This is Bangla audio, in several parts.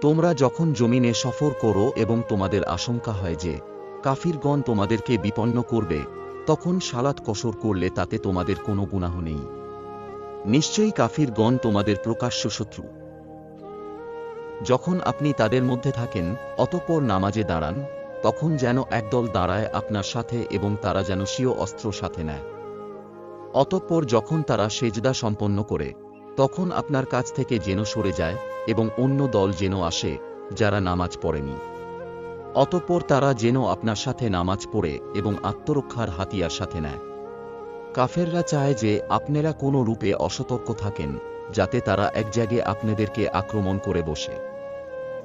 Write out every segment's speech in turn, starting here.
তোমরা যখন জমিনে সফর করো এবং তোমাদের আশঙ্কা হয় যে কাফিরগণ তোমাদেরকে বিপন্ন করবে, তখন সালাত কসর করলে তাতে তোমাদের কোনো গুনাহ নেই। নিশ্চয়ই কাফিরগণ তোমাদের প্রকাশ্য শত্রু। যখন আপনি তাদের মধ্যে থাকেন, অতঃপর নামাজে দাঁড়ান, তখন যেন একদল দাঁড়ায় আপনার সাথে এবং তারা যেন স্বীয় অস্ত্র সাথে নেয়। অতঃপর যখন তারা সেজদা সম্পন্ন করে তখন আপনার কাছ থেকে যেন সরে যায় এবং অন্য দল যেন আসে, যারা নামাজ পড়েনি। অতঃপর তারা যেন আপনার সাথে নামাজ পড়ে এবং আত্মরক্ষার হাতিয়ার সাথে নেয়। কাফেররা চায় যে আপনারা কোনো রূপে অসতর্ক থাকেন, যাতে তারা এক জায়গায় আপনাদেরকে আক্রমণ করে বসে।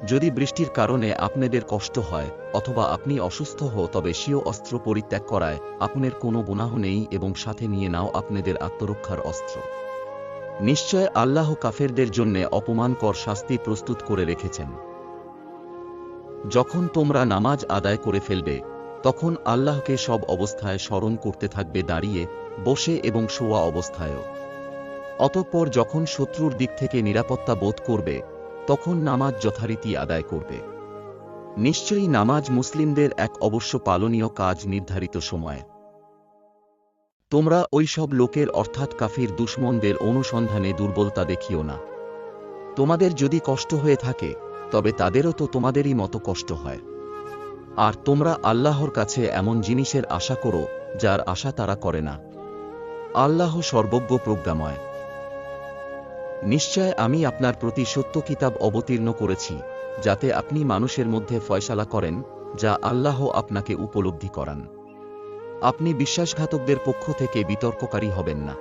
যদি বৃষ্টির কারণে আপনাদের কষ্ট হয় অথবা আপনি অসুস্থ হো, তবে স্বীয় অস্ত্র পরিত্যাগ করায় আপনার কোনো গুনাহ নেই এবং সাথে নিয়ে নাও আপনাদের আত্মরক্ষার অস্ত্র। নিশ্চয় আল্লাহ কাফেরদের জন্য অপমানকর শাস্তি প্রস্তুত করে রেখেছেন। যখন তোমরা নামাজ আদায় করে ফেলবে, তখন আল্লাহকে সব অবস্থায় স্মরণ করতে থাকবে দাঁড়িয়ে, বসে এবং শোয়া অবস্থায়ও। অতঃপর যখন শত্রুর দিক থেকে নিরাপত্তা বোধ করবে, তখন নামাজ যথারীতি আদায় করবে। নিশ্চয়ই নামাজ মুসলিমদের এক অবশ্য পালনীয় কাজ নির্ধারিত সময়ে। তোমরা ওই সব লোকের, অর্থাৎ কাফির দুশ্মনদের অনুসন্ধানে দুর্বলতা দেখিও না। তোমাদের যদি কষ্ট হয়ে থাকে, তবে তাদেরও তো তোমাদেরই মতো কষ্ট হয়। আর তোমরা আল্লাহর কাছে এমন জিনিসের আশা করো, যার আশা তারা করে না। আল্লাহ সর্বজ্ঞ প্রজ্ঞাময়। নিশ্চয় আমি আপনার প্রতি সত্য কিতাব অবতীর্ণ করেছি, যাতে আপনি মানুষের মধ্যে ফয়সালা করেন, যা আল্লাহ আপনাকে উপলব্ধি করান। আপনি বিশ্বাসঘাতকদের পক্ষ থেকে বিতর্ককারী হবেন না।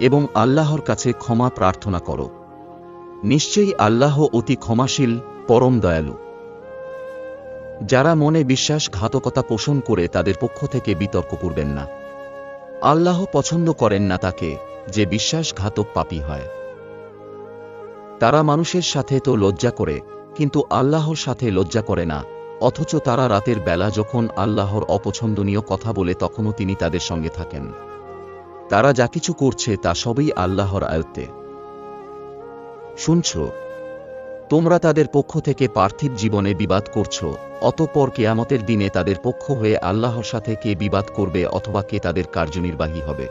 এবং আল্লাহর কাছে ক্ষমা প্রার্থনা করো। নিশ্চয়ই আল্লাহ অতি ক্ষমাশীল, পরম দয়ালু। যারা মনে বিশ্বাসঘাতকতা পোষণ করে তাদের পক্ষ থেকে বিতর্ক করবেন না। আল্লাহ পছন্দ করেন না তাকে, যে বিশ্বাসঘাতক পাপী হয়। তারা মানুষের সাথে তো লজ্জা করে, কিন্তু আল্লাহর সাথে লজ্জা করে না। অথচ তারা রাতের বেলা যখন আল্লাহর অপছন্দনীয় কথা বলে তখনও তিনি তাদের সঙ্গে থাকেন। তারা যা কিছু করছে তা সবই আল্লাহর আয়ত্তে। শুনছ? তোমরা তাদের পক্ষ থেকে পার্থিব জীবনে বিবাদ করছ, অতঃপর কেয়ামতের দিনে তাদের পক্ষ হয়ে আল্লাহর সাথে কে বিবাদ করবে অথবা কে তাদের কার্যনির্বাহী হবে।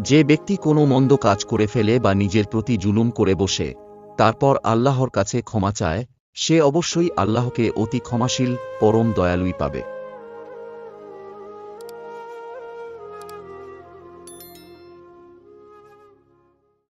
যে ব্যক্তি কোনো মন্দ কাজ করে ফেলে বা নিজের প্রতি জুলুম করে বসে, তারপর আল্লাহর কাছে ক্ষমা চায় সে অবশ্যই আল্লাহকে অতি ক্ষমাশীল পরম দয়ালুই পাবে।